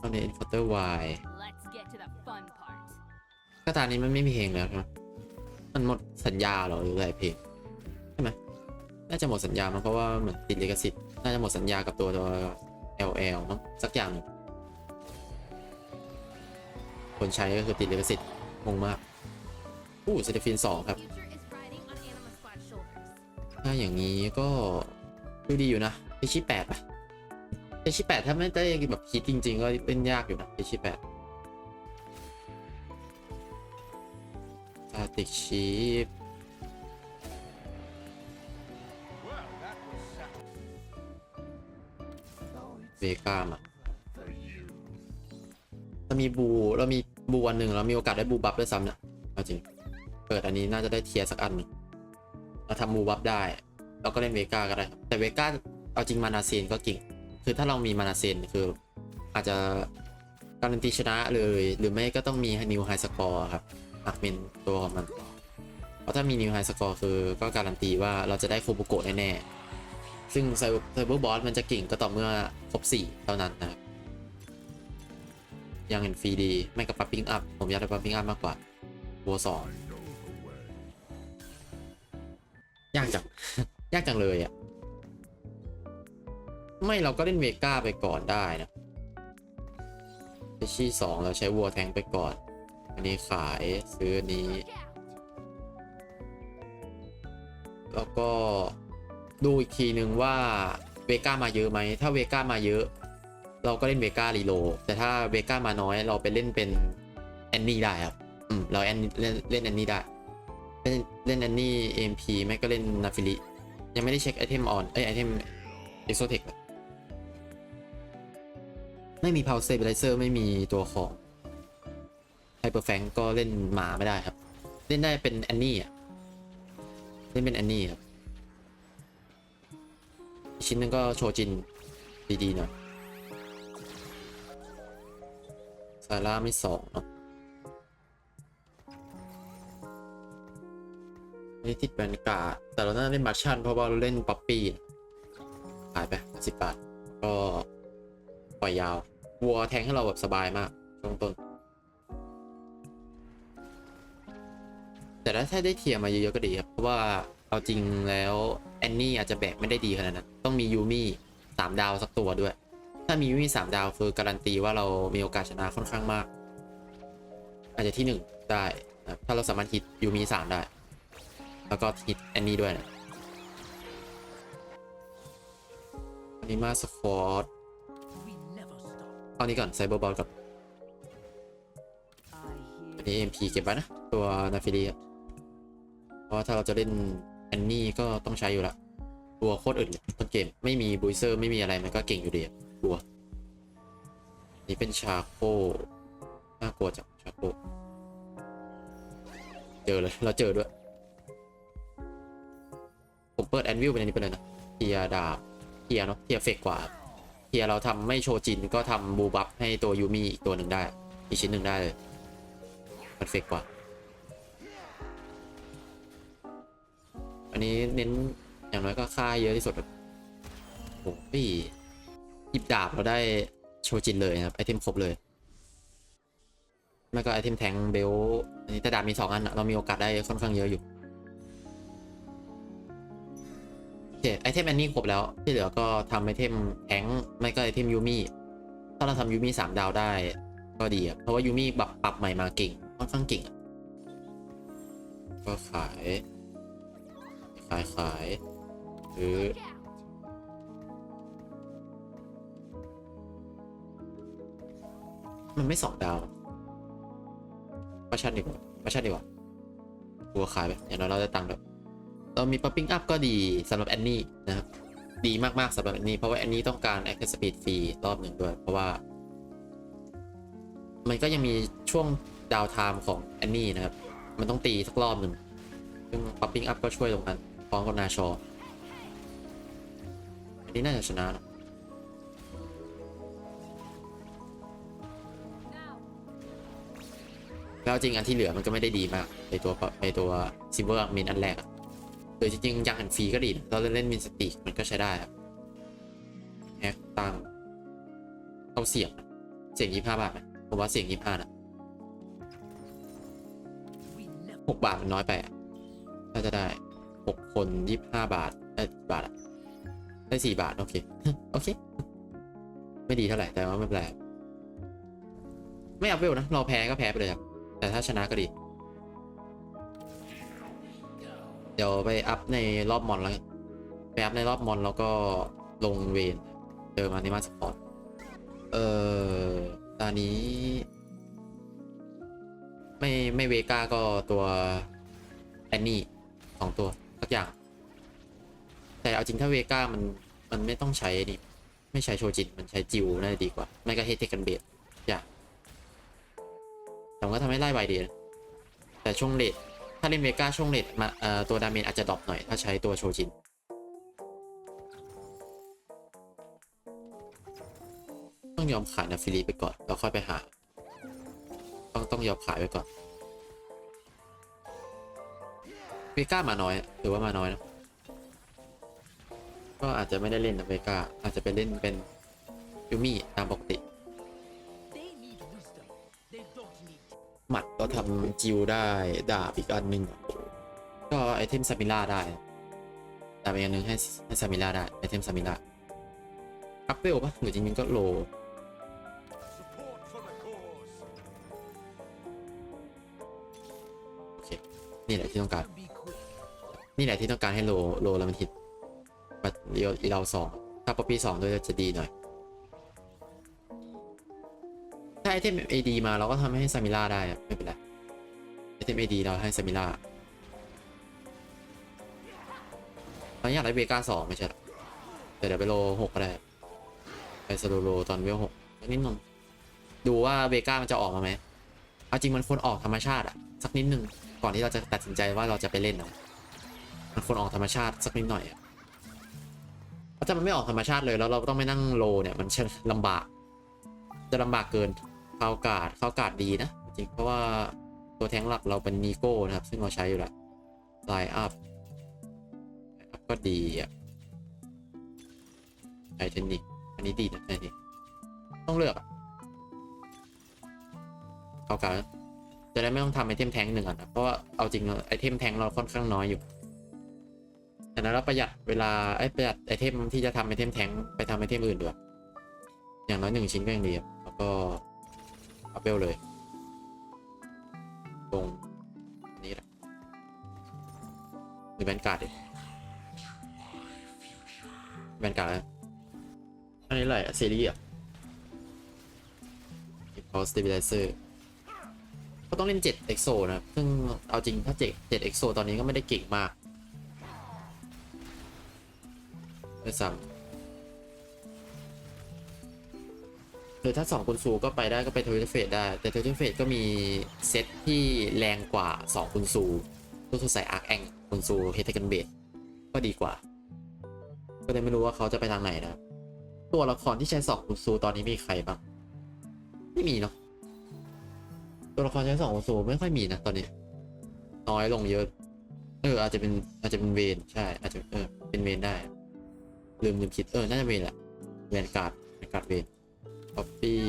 ตอนนี้ Enforcer Y Let's get to the fun part. ก็ตอนนี้มันไม่มีเพลงแล้วใช่ไหมมันหมดสัญญาเหรอหรืออะไรเพลงใช่ไหมน่าจะหมดสัญญามั้งเพราะว่าเหมือนติดลิขสิทธิ์น่าจะหมดสัญญากับตัวตัว LL มั้งสักอย่างหนึ่งคนใช้ก็คือติดลิขสิทธิ์งงมากอู้เซตฟินสองครับ Future is riding on Anima Squad's shoulders. ถ้าอย่างนี้ก็ดูดีอยู่นะเอชิแปดป่ะเอชิแปดถ้าไม่ได้แบบคิดจริง ๆ ก็เล่นยากอยู่นะเอชิแปดสติกชีพเวก้ามาเรามีบูเรามีบูวันหนึ่งเรามีโอกาสได้บูบัฟด้วยซ้ำเนี่ยจริง เปิดอันนี้น่าจะได้เทียสักอันนึงเราทำมูบัฟได้ เราก็เล่นเวก้าก็ได้ แต่เวก้าเอาจริงมานาเซนก็เก่ง คือถ้าเรามีมานาเซนคืออาจจะการันตีชนะเลย หรือไม่ก็ต้องมีนิวไฮสกอร์ครับอักเป็นตัวของมันเพราะถ้ามีนิวไฮสกอร์คือก็การันตีว่าเราจะได้โคบุโกะแน่ๆซึ่งไซเบอร์บอสมันจะเก่งก็ต่อเมื่อครบ 4 เท่านั้นนะครับยังเห็นฟรีดีไม่ก็ปับปิ้งอัพผมอยากได้ปับปิ้งอัพมากกว่าวัวสองยากจัง ยากจังเลยอะ ไม่เราก็เล่นเวก้าไปก่อนได้นะเอชี่สองเราใช้วัวแทงไปก่อน อันนี้ขายซื้ออันนี้ แล้วก็ดูอีกทีหนึ่งว่าเวก้ามาเยอะไหม ถ้าเวก้ามาเยอะ เราก็เล่นเวก้ารีโล แต่ถ้าเวก้ามาน้อยเราไปเล่นเป็นแอนนี่ได้ครับ อืม เราแอนเล่นเล่นแอนนี่ได้ เล่นเล่นแอนนี่เอ็มพีไม่ก็เล่นนาฟิลิยังไม่ได้เช็คไอเทมออน เอ้ยไอเทมเอ็กโซเทคเซเบลเซอร์ไม่มีตัวของไฮเปอร์แฟงก็เล่นหมาไม่ได้ครับ เล่นได้เป็นแอนนี่อะ เล่นเป็นแอนนี่ครับชิ้นนึงก็โชจิน ดีๆหน่อยซาร่าไม่สองเนาะไม่ติดแบนการ์ดแต่เราน่าเล่นมาร์ชันเพราะว่าเราเล่นป๊อปปี้ขายไปสิบบาท ก็ปล่อยยาว วัวแทงให้เราแบบสบายมากช่วงต้น แต่ถ้าได้เทียร์มาเยอะๆก็ดีครับ เพราะว่าเอาจริงแล้วแอนนี่อาจจะแบกไม่ได้ดีขนาดนั้น ต้องมียูมี่สามดาวสักตัวด้วย ถ้ามียูมี่สามดาวคือการันตีว่าเรามีโอกาสชนะค่อนข้างมาก อาจจะที่หนึ่งได้นะถ้าเราสามารถฮิตยูมี่สามได้ แล้วก็ฮิตแอนนี่ด้วยนะอันนี้มาสฟอร์ด เอานี้ก่อนไซเบอร์บอลก่อนอันนี้ MP เก็บไว้นะ ตัวนาฟิลีครับเพราะว่าถ้าเราจะเล่นแอนนี่ก็ต้องใช้อยู่ละตัวโคตรอื่นเลยต้นเกมไม่มีบูเซอร์ไม่มีอะไรมันก็เก่งอยู่ดีอะตัวนี่เป็นชาโคน่ากลัวจังชาโคเจอเลยเราเจอด้วย ผมเปิดแอนวิลเป็นอันนี้ไปเลยนะเทียดาบเทียเนาะเทียเฟกกว่า เทียเราทำไม่โชจินก็ทำบูบัฟให้ตัวยูมีอีกตัวหนึ่งได้ อีกชิ้นหนึ่งได้เลยมันเฟกกว่า อันนี้เน้นอย่างน้อยก็ค่าเยอะที่สุดแบบโอ้โหหยิบดาบเราได้โชจินเลยนะครับไอเทมครบเลยแล้วก็ไอเทมแทงเบลอันนี้แต่ดาบมีสองอันเรามีโอกาสได้ค่อนข้างเยอะอยู่ ไอเทมแอนนี้ครบแล้ว ที่เหลือก็ทำไอเทมแทงไม่ก็ไอเทมยูมี่ถ้าเราทำยูมี่สามดาวได้ ก็ดีอะเพราะว่ายูมี่ปรับปรับใหม่มาเก่งค่อนข้างเก่งอะก็ขาย ขายขายหรือมันไม่สองดาวประชันดีกว่าประชันดีกว่าตัวขายไปอย่างน้อยเราได้ตังค์ด้วย เรามีปั๊ปปิ้งอัพก็ดีสำหรับแอนนี่นะครับ ดีมากๆสำหรับแอนนี่เพราะว่าแอนนี่ต้องการ Access Speed ฟรีรอบหนึ่งด้วย เพราะว่า มันก็ยังมีช่วงดาวไทม์ของแอนนี่นะครับ มันต้องตีสักรอบหนึ่งซึ่งปั๊ปปิ้งอัพก็ช่วยตรงนั้นพร้อมกับนาชออันนี้น่าจะชนะนะแล้วจริงอันที่เหลือมันก็ไม่ได้ดีมากในตัวในตัวซิ l เวอร์มินอันแรกอะ หรือจริงๆยังอันฟรีก็ดีนะเราเล่นเล่นมินสติกมันก็ใช้ได้ครับแฮกตังเข้าเสียงเสียงยี่ห้าบาทผมว่าเสียงยี่ห้านะหกบาทมันน้อยไปถ้าจะได้หกคนยี่ห้าบาทได้กี่บาทอะได้สี่บาท โอเค โอเค ไม่ดีเท่าไหร่ แต่ว่าไม่เป็นไรไม่อัพเวลนะ เราแพ้ก็แพ้ไปเลยครับ แต่ถ้าชนะก็ดี เดี๋ยวไปอัพในรอบมอนแล้วไปอัพในรอบมอนแล้วก็ลงเวนเจอมาในมาสปอร์ตเอ่อตอนนี้ ไม่ไม่เวก้าก็ตัวแอนนี่สองตัวสักอย่าง แต่เอาจริงถ้าเวก้ามันมันไม่ต้องใช้นี่ไม่ใช้โชจิตมันใช้จิวน่าจะดีกว่า ไม่ก็เฮเทกันเบดอย่างแต่มันก็ทำให้ไล่ไวดีนะแต่ช่วงเลท ถ้าเล่นเวก้าช่วงเลทมาเอ่อตัวดาเมจอาจจะดรอปหน่อย ถ้าใช้ตัวโชจิน ต้องยอมขายนาฟิลีไปก่อน แล้วค่อยไปหา ต้องต้องยอมขายไปก่อนเวก้ามาน้อยหรือว่ามาน้อยนะ ก็อาจจะไม่ได้เล่นนะเวก้าอาจจะไปเล่นเป็นยูมี่ตามปกติ หมัดก็ทำจิวได้ ดาบอีกอันหนึ่งก็ไอเทมซามิล่าได้ดาบอีกอันหนึ่งให้ให้ซามิล่าได้ไอเทมซามิล่าอัพเวลปะหรือจริงๆก็โลโอเคนี่แหละที่ต้องการ นี่แหละที่ต้องการให้โลโลแล้วมันฮิตบัตรเดียวอีเราสองถ้าป๊อปปี้สองด้วยจะดีหน่อย ถ้าไอเทม AD มาเราก็ทำให้ซามิล่าได้อะไม่เป็นไรไอเทม AD เราให้ซามิล่าตอนนี้อยากได้เบก้าสองไม่ใช่หรอแต่เดี๋ยวไปโลหกก็ได้ไปสโลโลตอนเวลหกนิดนึงดูว่าเบก้ามันจะออกมาไหมเอาจริงมันควรออกธรรมชาติอะสักนิดหนึ่งก่อนที่เราจะตัดสินใจว่าเราจะไปเล่นนะมันควรออกธรรมชาติสักนิดหน่อยอะเพราะถ้ามันไม่ออกธรรมชาติเลยแล้วเราต้องไปนั่งโลเนี่ยมันจะลำบาก จะลำบากเกิน ข้ากาดเข้ากาดดีนะ จริงเพราะว่าตัวแทงหลักเราเป็นนีโก้นะครับ ซึ่งเราใช้อยู่แล้วไลอัพอัพก็ดีอะไทเทนิกอันนี้ดีนะไทเทนิกต้องเลือกเข้ากาดจะได้ไม่ต้องทำไอเทมแทงหนึ่งอะนะเพราะว่าเอาจริงไอเทมแทงเราค่อนข้างน้อยอยู่แต่นั้นเราประหยัดเวลาไอ้ประหยัดไอเทมที่จะทำไอเทมแทงไปทำไอเทมอื่นดีกว่าอย่างน้อยหนึ่งชิ้นก็ยังดีครับแล้วก็ อัพเวลเลย ตรงนี้แหละมีแบนการ์ดดิแบนการ์ดอะอันนี้อะไรอะซีรีส์อะพอสเตเบลเซอร์ก็ต้องเล่น 7 EXO นะซึ่งเอาจริงถ้า 7 7 EXO ตอนนี้ก็ไม่ได้เก่งมากด้วยซ้ำ หรือถ้าสองคุณซูก็ไปได้ก็ไปทวิตเฟสได้ แต่ทวิตเฟสก็มีเซตที่แรงกว่าสองคุณซูก็คือใส่อาร์คแองคุณซูเฮตกันเบดก็ดีกว่า ก็เลยไม่รู้ว่าเขาจะไปทางไหนนะ ตัวละครที่ใช้สองคุณซูตอนนี้มีใครบ้าง ไม่มีเนาะ ตัวละครใช้สองคุณซูไม่ค่อยมีนะตอนนี้ น้อยลงเยอะ เอออาจจะเป็นอาจจะเป็นเวนใช่ อาจจะเออเป็นเวนได้ ลืมลืมคิดเออน่าจะเวนแหละเวนการ์ดการ์ดเวน อปปี้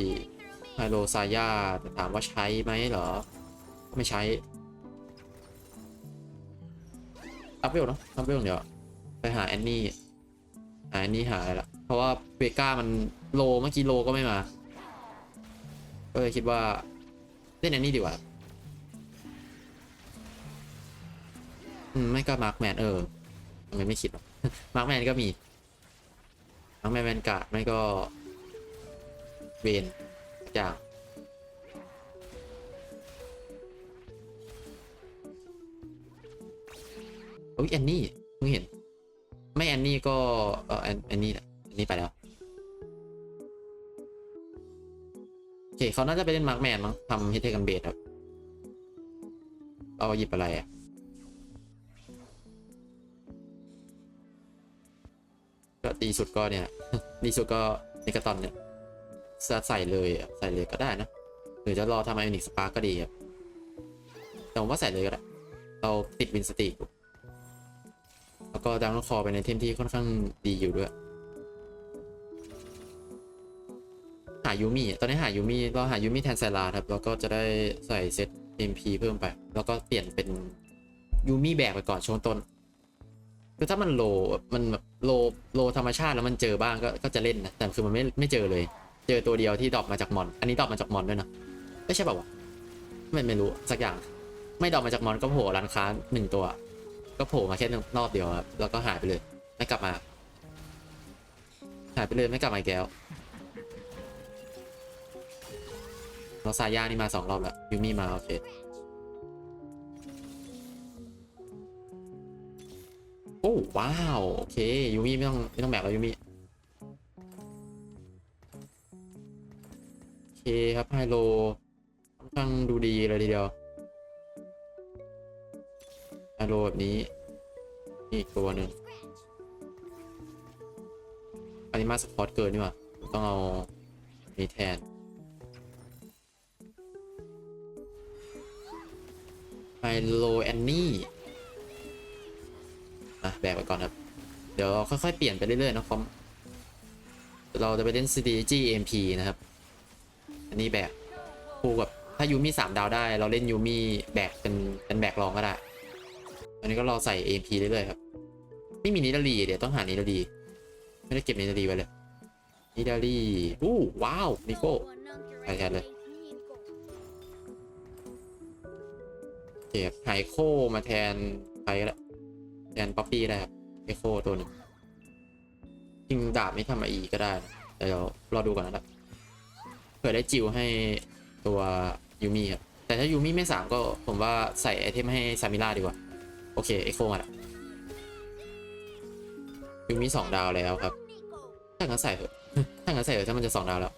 ไฮโลซายาแต่ถามว่าใช้ไหมเหรอ ไม่ใช้ อัพเวลเนาะอัพเวลเดี๋ยว ไปหาแอนนี่หาแอนนี่หาอะไรละเพราะว่าเวก้ามันโลเมื่อกี้โลก็ไม่มา ก็เลยคิดว่า เล่นแอนนี่ดีกว่า อืม ไม่ก็มาร์คแมนเออทำไมไม่คิดมาร์คแมนก็มีมาร์คแมนแวนการ์ดไม่ก็ เวนสักโอ้ยแอนนี่เพิ่งเห็น ไม่แอนนี่ก็เออแอนแอนนี่แหละแอนนี่ไปแล้วโอเคเขาน่าจะไปเล่นมาร์คแมนมั้งทำฮิตเทกันเบสครับเอาหยิบอะไรอะก็ดีสุดก็เนี่ยดีสุดก็นิกาตอนเนี่ย จะใส่เลยใส่เลยก็ได้นะหรือจะรอทำไออนิกสปาร์ก็ดีครับแต่ผมว่าใส่เลยก็ได้เราติดวินสติกแล้วก็ดังคอเป็นในเทมที่ค่อนข้างดีอยู่ด้วย หายูมิตอนนี้หายูมิเราหายูมิแทนไซราครับแล้วก็จะได้ใส่เซต MP เพิ่มไป แล้วก็เปลี่ยนเป็นยูมิแบกไปก่อนช่วงต้นคือถ้ามันโลมันแบบโลโลธรรมชาติแล้วมันเจอบ้างก็ก็จะเล่นนะแต่คือมันไม่ไม่เจอเลย เจอตัวเดียวที่ดรอปมาจากมอน อันนี้ดรอปมาจากมอนด้วยนะ ไม่ใช่ป่าวะไม่ไม่รู้สักอย่าง ไม่ดรอปมาจากมอนก็โผล่ร้านค้าหนึ่งตัว ก็โผล่มาแค่รอบเดียวครับ แล้วก็หายไปเลย ไม่กลับมา หายไปเลยไม่กลับมาอีกแล้วเราซาย่านี่มาสองรอบแล้วยูมี่มาโอเคโอ้ว้าว โอเคยูมี่ไม่ต้องไม่ต้องแบกแล้วยูมี่ คครับไฮโลค่อนข้างดูดีเลยทีเดียวไฮโลแบบนี้อีกตัวหนึ่งอันนี้มาสปอร์ตเกินนี่หว่าต้องเอานี้แทนไฮโลแอนนี่อะแบกไปก่อนครับ เดี๋ยวเราค่อยๆ เปลี่ยนไปเรื่อยๆนะคอมเราจะไปเล่น CDG MP นะครับ อันนี้แบกคู่กับถ้ายูมี่สามดาวได้ เราเล่นยูมี่แบกเป็นเป็นแบกรองก็ได้ อันนี้ก็รอใส่ AMP เรื่อยๆครับ ไม่มีนิดาลีเดี๋ยวต้องหานิดาลีไม่ได้เก็บนิดาลีไว้เลยนิดาลีอู้ว้าวนิโก้ไปแทนเลยเก็บไฮโคมาแทนใครก็ได้แทนป๊อปปี้ได้ครับเอโคตัวนึ่งจริงดาบไม่ทำอีก็ได้เดี๋ยวรอดูก่อนนะครับ เผื่อได้จิวให้ตัวยูมี่ครับแต่ถ้ายูมี่ไม่สามก็ผมว่าใส่ไอเทมให้ซามิล่าดีกว่า โอเคเอโคมาละยูมี่สองดาวแล้วครับ ถ้างั้นใส่เถอะถ้างั้นใส่เถอะถ้ามันจะสองดาวแล้ว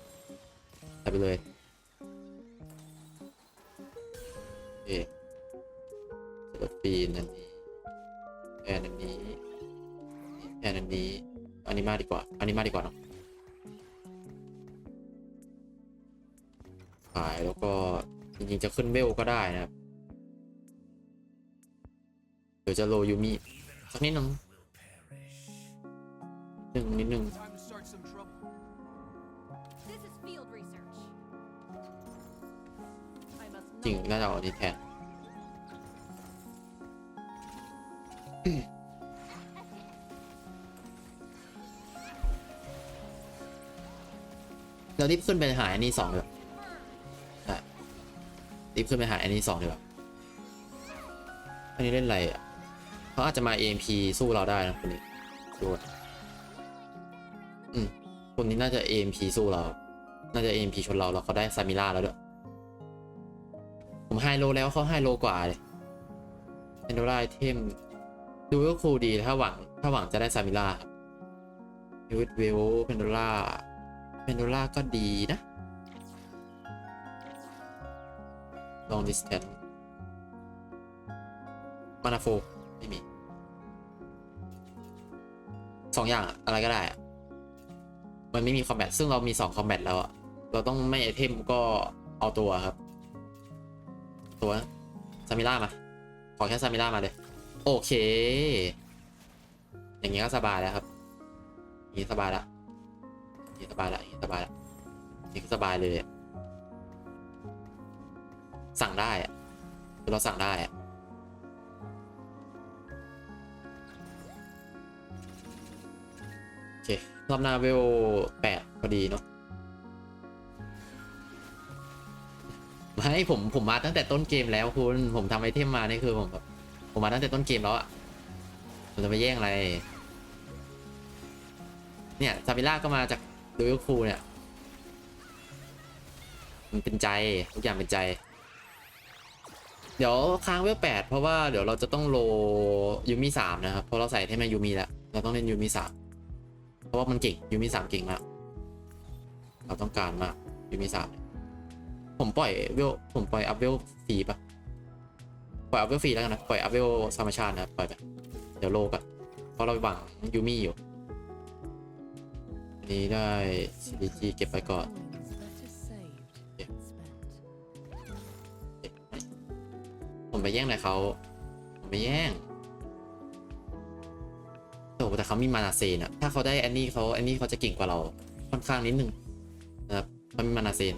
ใส่ไปเลยโอเคเซลฟีนอันนี้แทนอันนี้แทนอันนี้อันนี้มาดีกว่าอันนี้มาดีกว่าเนาะ ขายแล้วก็จริงๆจะขึ้นเวลก็ได้นะครับ เดี๋ยวจะโรยูมิสักนิดนึงนิดนึงนิดนึงจริงน่าจะเอาดีแทนเรารีบขึ้นไปหาอันนี้สองเลย รีบขึ้นไปหาแอนนี้สองดีกว่าอันนี้เล่นอะไรอะเขาอาจจะมา AMP สู้เราได้นะคนนี้ดูก่อนอืมคนนี้น่าจะ AMP สู้เรา น่าจะ AMP ชนเราแล้วเขาได้ซามิล่าแล้วด้วย ผมไฮโลแล้วเขาไฮโลกว่าเลยเพนโดล่าไอเทมดูก็คูลดีถ้าหวัง ถ้าหวังจะได้ซามิล่าครับวิดเวลเพนโดล่าเพนโดล่าก็ดีนะ long distance มานาโฟไม่มีสองอย่างอะไรก็ได้มันไม่มีคอมแบทซึ่งเรามีสองคอมแบทแล้วอะเราต้องไม่ไอเทมก็เอาตัวครับ ตัวซามิล่ามา ขอแค่ซามิล่ามาเลย โอเค อย่างเงี้ยก็สบายแล้วครับอย่างงี้สบายละอย่างงี้สบายละอย่างงี้สบายละอย่างงี้สบายเลย สั่งได้อะเราสั่งได้อะโอเครอบหน้าเวลแปดพอดีเนาะไม่ผมผมมาตั้งแต่ต้นเกมแล้วคุณผมทำไอเทมมานี่คือผมแบบผมมาตั้งแต่ต้นเกมแล้วอะผมจะไปแย่งอะไร เนี่ยซาบิล่าก็มาจากดูยคูเนี่ย มันเป็นใจ ทุกอย่างเป็นใจ เดี๋ยวค้างเวลแปดเพราะว่าเดี๋ยวเราจะต้องโลยูมิสามนะครับ เพราะเราใส่ให้มันยูมิแล้ว เราต้องเล่นยูมิสามเพราะว่ามันเก่งยูมิสามเก่งมาก เราต้องการมากยูมิสามผมปล่อยเวลผมปล่อยอัพเวลฟรีปะปล่อยอัพเวลฟรีแล้วกันนะ ปล่อยอัพเวลธรรมชาตินะปล่อยไปเดี๋ยวโลกอะเพราะเราหวังยูมี่อยู่ อันนี้ได้ CDG เก็บไปก่อน ผมไปแย่งอะไรเขาผมไปแย่งโอ้แต่เขามีมานาเซนอะถ้าเขาได้แอนนี่เขาแอนนี่เขาจะเก่งกว่าเราค่อนข้างนิดนึงนะครับมันมีมานาเซน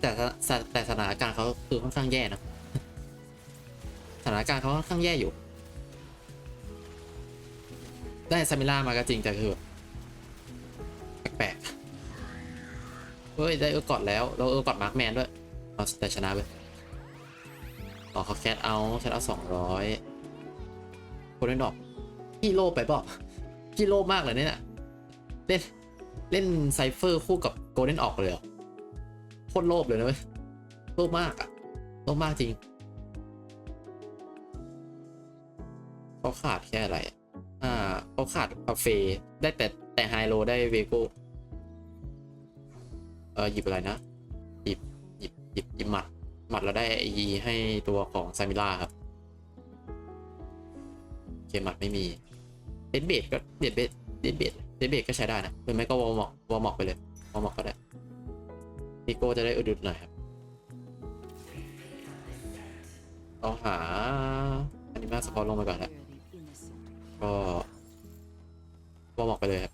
แต่แต่สถานการณ์เขาคือค่อนข้างแย่นะสถานการณ์เขาค่อนข้างแย่อยู่ ได้ซามิล่ามาก็จริงแต่คือแบบแปลกๆเฮ้ยได้เออกอดแล้วเราเออกอดมาร์คแมนด้วย เอาแต่ชนะไปอ๋อเขาแคทเอาแคทเอาสองร้อยคนเล่นดอกพี่โลไปเปล่าพี่โลมากเลยเนี่ยเล่นเล่นไซเฟอร์คู่กับโกลเด้นออกเลยเหรอโคตรโลภเลยนะเว้ยโลภมากอะโลภมากจริงเขาขาดแค่อะไร อ่าเขาขาดอาเฟ่ได้แต่แต่ไฮโลได้เวโก้เออหยิบอะไรนะ หยิบ หยิบหยิบหมัดหมัดแล้วได้ไอีให้ตัวของซามิล่าครับเคหมัดไม่มีเบสเบสก็เบสเบสเบสเบสเบสเบสก็ใช้ได้นะหรือไม่ก็วอลมอกวอลมอกไปเลยวอลมอกก็ได้พิโก้จะได้อุดหนุนหน่อยครับเอาหาอันนี้มาสปอร์ตลงไปก่อนแล้ว Spare the innocent. ก็วอลมอกไปเลยครับ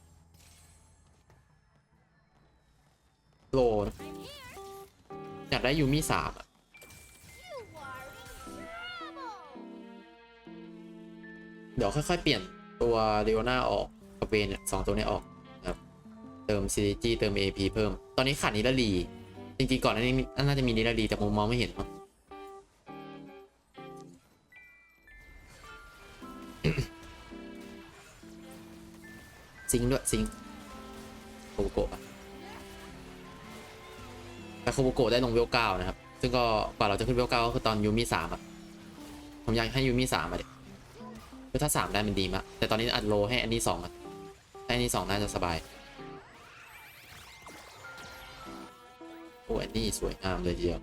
โลนะ อยากได้ยูมี่สามอะเดี๋ยวค่อยๆ เปลี่ยนตัวเรโอนาออกกับเวนสองตัวนี้ออกนะครับเติม CG เติม AP เพิ่ม ตอนนี้ขาดนิลารีจริงๆ ก่อนหน้านี้น่าจะมีนิลารีแต่ผมมองไม่เห็นมั้งซิงด้วยซิงโคโบโกะ แต่โคโบโกะได้ลงเวลเก้านะครับ ซึ่งก็กว่าเราจะขึ้นเวลเก้าก็คือตอนยูมิสามอะผมอยากให้ยูมิสามอะเด็คือถ้าสามได้มันดีมากแต่ตอนนี้อัดโลให้อันนี้สองอะให้อันนี้สองน่าจะสบาย โอ้อันนี้สวยงามเลยทีเดียว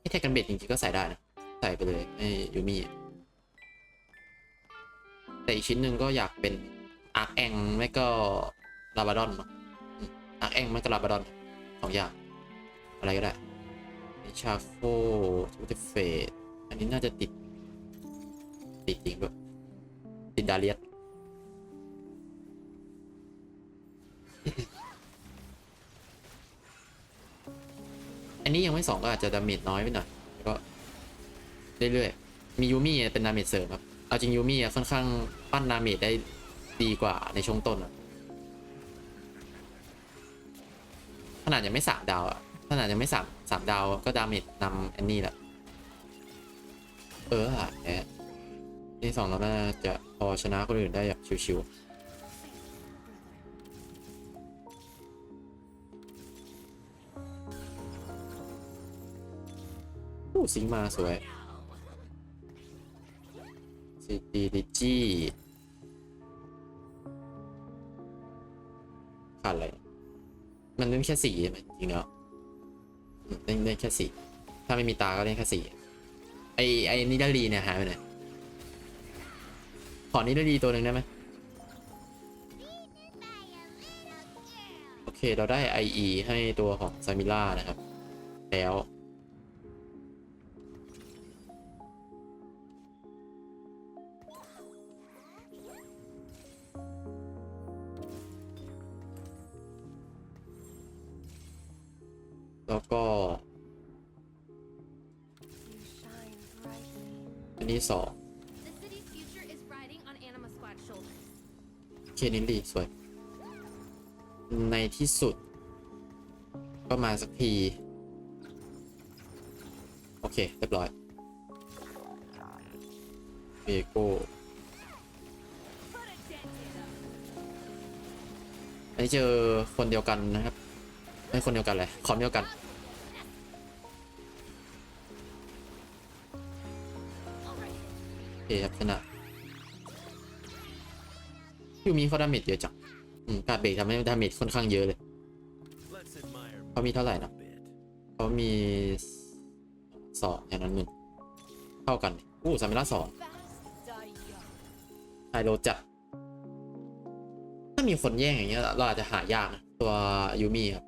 ให้แทกกันเบ็ดจริงๆก็ใส่ได้นะ ใส่ไปเลยให้ยูมี่ แต่อีกชิ้นหนึ่งก็อยากเป็นอาร์คแองไม่ก็ลาบาดอนอาร์คแองไม่ก็ลาบาดอนสองอย่าง อะไรก็ได้ชาโฟทูติเฟสอันนี้น่าจะติด ติดจริงด้วยติดดาเลียสอันนี้ยังไม่สองก็อาจจะดาเมจน้อยไปหน่อยก็เรื่อยๆ มียูมี่เป็นดาเมจเสริมครับ เอาจริงยูมี่อะค่อนข้างปั้นดาเมจได้ดีกว่าในช่วงต้นอะขนาดยังไม่สามดาวอะขนาดยังไม่สามสามดาวก็ดาเมจนำแอนนี้แหละเอออะแอะที่สองเราน่าจะพอชนะคนอื่นได้แบบชิวๆอู้สิงมาสวย ซีดีดิจี้ขาดอะไร มันเล่นแค่สีจริงแล้วอืมเล่นเล่นแค่สีถ้าไม่มีตาก็เล่นแค่สีไอไอนิดาลีเนี่ยหายไปไหนขอนิดาลีตัวหนึ่งได้ไหมโอเคเราได้ IE ให้ตัวของซามิล่านะครับ แล้ว นิลลีสวย ในที่สุด ก็มาสักที โอเค เรียบร้อยเบโก้ Put a dent in them. อันนี้เจอคนเดียวกันนะครับ ไม่คนเดียวกันเลยคอมเดียวกันโอเคครับชนะ ยูมีเขาดาเมจเยอะจังอืมการเบรกทำให้ดาเมจค่อนข้างเยอะเลยเขามีเท่าไหร่นะเขามีสองอย่างนั้นหนึ่งเท่ากันอู้สามิล่าสองไฮโลจัดถ้ามีคนแย่งอย่างเงี้ยเราอาจจะหายากนะตัวยูมี่ครับ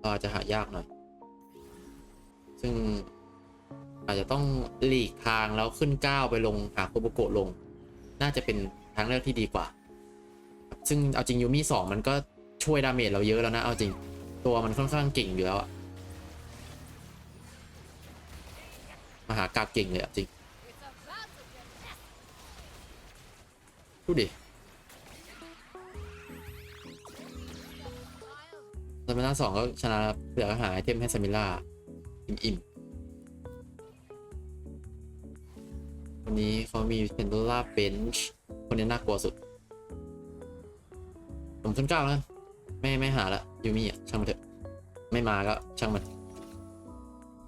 เราอาจจะหายากหน่อย ซึ่งอาจจะต้องหลีกทางแล้วขึ้นก้าวไปลงหาโคโบโกะลง น่าจะเป็น ทางเลือกที่ดีกว่า ซึ่งเอาจริงยูมิสองมันก็ช่วยดาเมจเราเยอะแล้วนะ เอาจริง ตัวมันค่อนข้างเก่งอยู่แล้วอะมหากาบเก่งเลยอะจริง ดูดิซามิล่าสองก็ชนะเหลือหาไอเทมให้ซามิล่าอิ่มอิ่มๆวันนี้เขามีเพนโดล่าเบนช์ คนนี้น่ากลัวสุด ผมขึ้นเก้าแล้วไม่ไม่หาละยูมี่อะช่างมันเถอะ ไม่มาก็ช่างมัน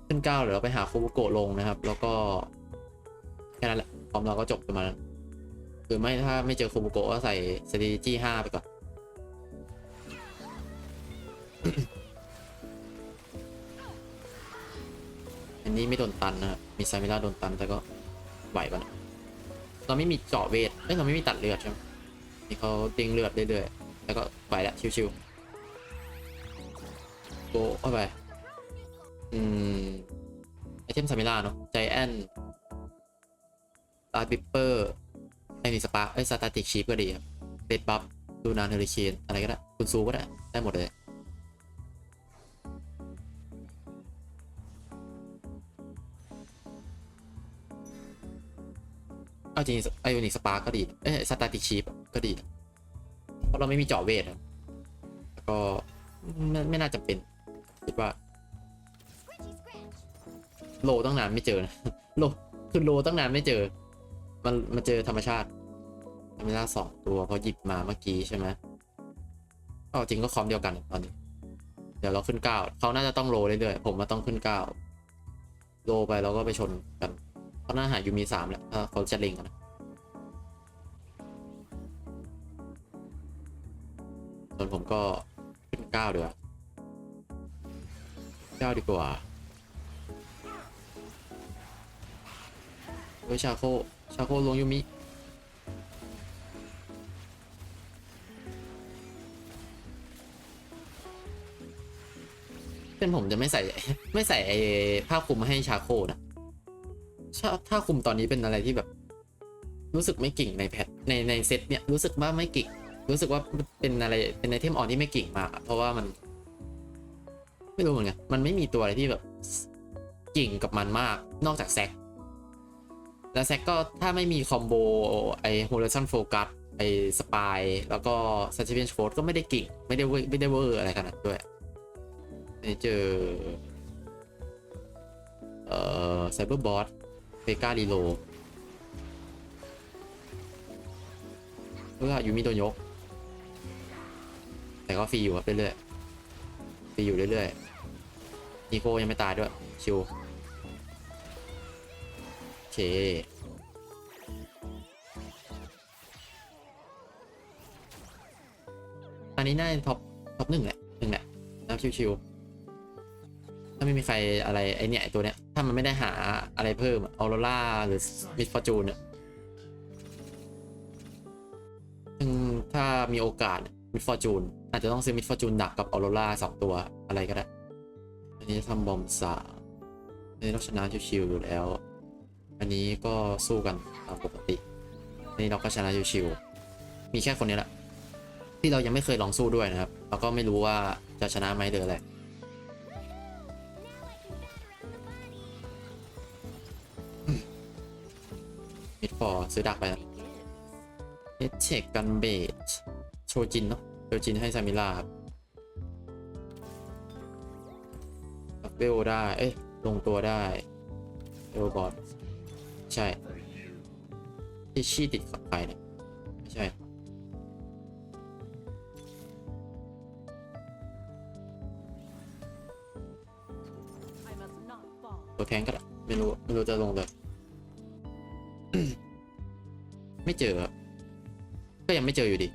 ขึ้นเก้าเดี๋ยวเราไปหาคูบุโกะลงนะครับ แล้วก็แค่นั้นแหละพร้อมเราก็จบประมาณนั้นหรือไม่ถ้าไม่เจอคูบุโกะก็ใส่ strategy ห้าไปก่อนอันนี้ไม่โดนตันนะครับมีซามิล่าโดนตันแต่ก็ไหวปะเนี่ย เราไม่มีเจาะเวทเอ้ยเราไม่มีตัดเลือดใช่ไหมนี่เขาติงเลือดเรื่อยๆแล้วก็ไหวละชิวๆโกเข้าไปอืมไอเทมซามิล่าเนาะใจแอนลาบิปเปอร์ไอนี่สปาไอสตาติกชีพก็ดีครับเดดบัฟดูนานเฮอริเคนอะไรก็ได้ คุณซูก็ได้ ได้หมดเลย เอาจริงไอออนิกสปาร์ก็ดี เอ้สตาติชีพก็ดี เพราะเราไม่มีเจาะเวทแล้วก็ไม่ไม่น่าจะเป็น คิดว่า โลตั้งนานไม่เจอนะโลคือโลตั้งนานไม่เจอ มันมาเจอธรรมชาติธรรมชาติสองตัวพอหยิบมาเมื่อกี้ใช่ไหมก็จริงก็คอมเดียวกันตอนนี้ เดี๋ยวเราขึ้นเก้าเขาน่าจะต้องโลเรื่อยๆผมมาต้องขึ้นเก้าโลไปแล้วก็ไปชนกัน เขาน่าหายูมีสามแหละถ้าเขาจะเล็งกันะส่วนผมก็ขึ้นเก้าเดี๋ยวเก้าดีกว่าเฮ้ยชาโค ชาโคลงยูมิเป็นผมจะไม่ใส่ไม่ใส่ไอ้ผ้าคลุมมาให้ชาโคนะ ชาถ้าคุมตอนนี้เป็นอะไรที่แบบ รู้สึกไม่เก่งในแพทในในเซตเนี่ยรู้สึกว่าไม่เก่งรู้สึกว่าเป็นอะไรเป็นไอเทมออนที่ไม่เก่งมากอะเพราะว่ามัน ไม่รู้เหมือนกันมันไม่มีตัวอะไรที่แบบเก่งกับมันมาก นอกจากแซกแล้วแซกก็ถ้าไม่มีคอมโบไอโฮล i ซ o นโฟกัสไอสปายแล้วก็ซัชเ p ียนโฟก็ไม่ได้เก่งไม่ได้เวไม่ได้เวอร์อะไรขนาดนั้นด้วยเจอ เอ่อไซเบอร์บอส เฟกาลีโลเพื่อยูมิโดนยก แต่ก็ฟรีอยู่ครับเรื่อยๆฟรีอยู่เรื่อยๆนิโคยังไม่ตายด้วย ชิวโอเคอันนี้น่าจะท็อปท็อปหนึ่งแหละหนึ่งแหละแล้วชิวๆถ้าไม่มีใครอะไรไอเนี่ยไอตัวเนี้ย ถ้ามันไม่ได้หาอะไรเพิ่มออโรล่าหรือมิสฟอร์จูนเนี่ยซึ่งถ้ามีโอกาสมิสฟอร์จูนอาจจะต้องซื้อมิสฟอร์จูนดักกับออโรล่าสองตัวอะไรก็ได้ อันนี้ทำบอมสามอันนี้เราชนะชิวๆอยู่แล้ว อันนี้ก็สู้กันตามปกติอันนี้เราก็ชนะชิวๆมีแค่คนนี้แหละที่เรายังไม่เคยลองสู้ด้วยนะครับเราก็ไม่รู้ว่าจะชนะไหมหรืออะไร อซื้อดักไปเอเชกกันเบจโชจินเนาะโชจินให้ซามิลาครับอัพเวลได้ เอ้ย ลงตัวได้เวลบอดใช่ที่ชี้ติดกับใครเนี่ยไม่ใช่ตัวแทงก็ได้ไม่รู้ ไม่รู้จะลงเลย ไม่เจอ ก็ยังไม่เจออยู่ดี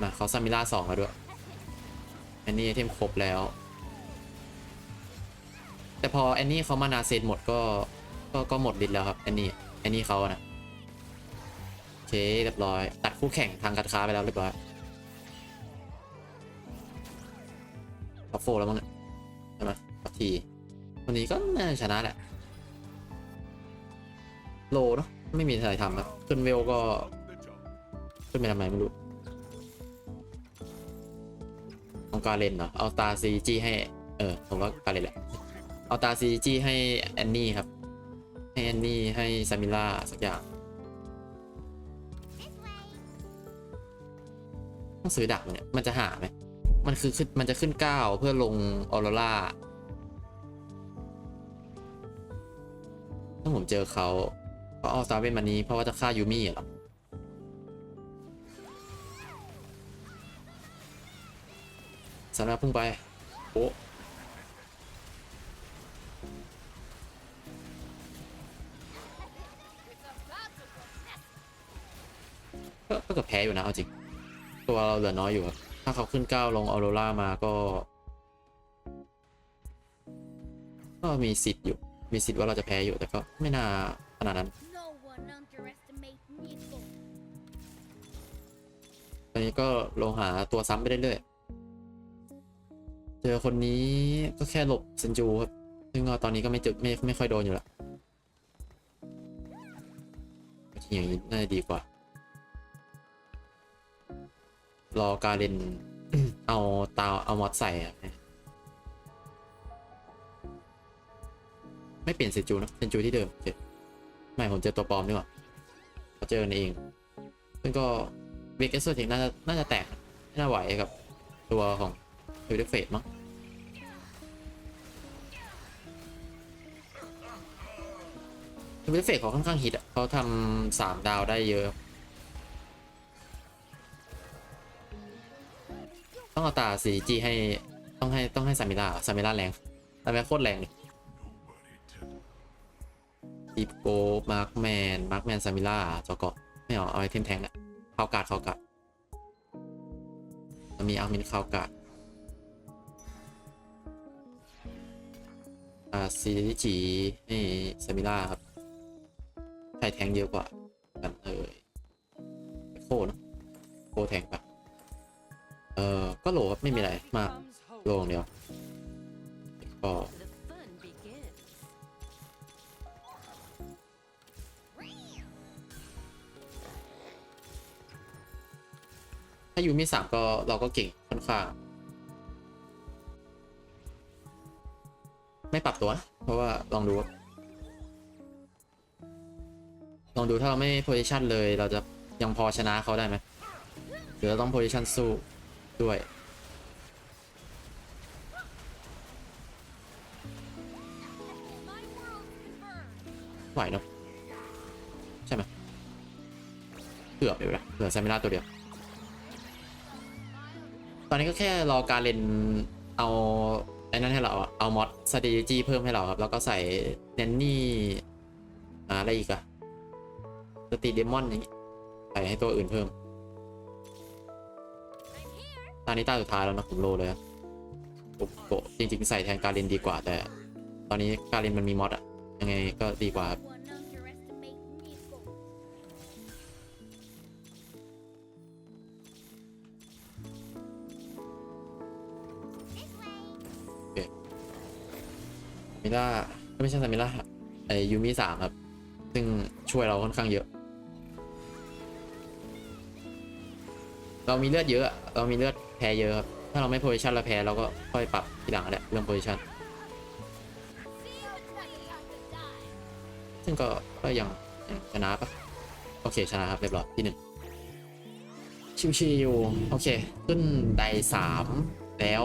มาเขาซามิล่าสองแล้วด้วย อันนี้ไอเทมครบแล้ว แต่พอแอนนี่เขามานาเซนหมดก็ก็ก็หมดฤทธิ์แล้วครับแอนนี่แอนนี่เขานะโอเคเรียบร้อย ตัดคู่แข่งทางการค้าไปแล้วเรียบร้อยท็อปโฟแล้วมั้งเนี่ยใช่ไหมท็อปทีวันนี้ก็น่าจะชนะแหละ โลเนาะ ไม่มีอะไรทำครับขึ้นเวลก็ ขึ้นไปทำไมไม่รู้เอาการเล่นเหรอเอาตาซีจี้ให้ เออผมว่าการเล่นแหละ เอาตาซีจี้ให้แอนนี่ครับ ให้แอนนี่ให้ซามิล่าสักอย่างต้องซื้อดักเนี่ยมันจะหาไหมมันคือขึ้นมันจะขึ้นเก้าเพื่อลงออโรราถ้าผมเจอเขา ก็เอาซาเว่นมานี้เพราะว่าจะฆ่ายูมี่เหรอสำหรับพุ่งไปโอ้ก็ก็เกับแพ้อยู่นะเอาจริง ตัวเราเหลือน้อยอยู่ครับถ้าเขาขึ้นเก้าลงออโรรามาก็ ก็มีสิทธิ์อยู่ มีสิทธิ์ว่าเราจะแพ้อยู่แต่ก็ไม่น่าขนาดนั้น ตอนนี้ก็ลงหาตัวซ้ำไปเรื่อยๆเจอคนนี้ก็แค่หลบเซนจูครับซึ่งตอนนี้ก็ไม่เจอไม่ไม่ค่อยโดนอยู่แล้วอย่างนี้น่าจะดีกว่า รอการเล่นเอาตาเอามอดใส่อะไม่เปลี่ยนเซนจูนะเซนจูที่เดิมไม่ผมเจอตัวปลอมดีกว่าเขาเจอเอง ซึ่งก็ เวกเอสโซติกน่าจะน่าจะแตกไม่น่าไหวกับตัวของเฮลเดเฟดมั้งเฮลเดเฟดเขาค่อนข้างฮิตอะเขาทำสามดาวได้เยอะ ต้องเอาตาสีจีให้ต้องให้ต้องให้ซามิล่าซามิล่าแรงซามิล่าโคตรแรงเลยดีโกมาร์คแมน มาร์คแมนซามิล่าจอกเกาะไม่เอาเอาไอเทมแทงอะ ข้ากาดข้าวกาดมีอาร์มินข้าวกาดอ่าซีจีให้ซามิล่าครับใช้แทงเยอะกว่ากันเออโคนะโคแทงปะเออก็โหลครับไม่มีอะไรมากลงเดียวก็ ถ้ายูมีสามก็เราก็เก่งค่อนข้าง ไม่ปรับตัว เพราะว่าลองดู ลองดูถ้าเราไม่โพซิชันเลยเราจะยังพอชนะเขาได้ไหมหรือเราต้องโพซิชันสู้ด้วยไหวเนอะใช่ไหมเกือบอยู่นะเหลือซมิล่าตัวเดียว ตอนนี้ก็แค่รอการเล่นเอาไอ้นั่นให้เราเอามอดสต r จีเพิ่มให้เราครับ แล้วก็ใส่แนนนี่อะไรอีกอะสตีเดมอนอย่างงี้ใส่ให้ตัวอื่นเพิ่ม ตอนนี้ตาสุดท้ายแล้วนะผมโลเลยอะโกโกจริง ๆ ใส่แทนการเล่นดีกว่าแต่ ตอนนี้การเล่นมันมีมอดอะยังไงก็ดีกว่าครับ มิล่าไม่ใช่ซามิล่าไอยูมิสามครับ ซึ่งช่วยเราค่อนข้างเยอะ เรามีเลือดเยอะ เรามีเลือดแพ้เยอะครับ ถ้าเราไม่โพซิชันเราแพ้เราก็ค่อยปรับทีหลังแหละเรื่องโพซิชันซึ่งก็ก็ยังยังชนะปะโอเคชนะครับเรียบร้อยที่หนึ่งชิวๆโอเค ขึ้นไดสามแล้ว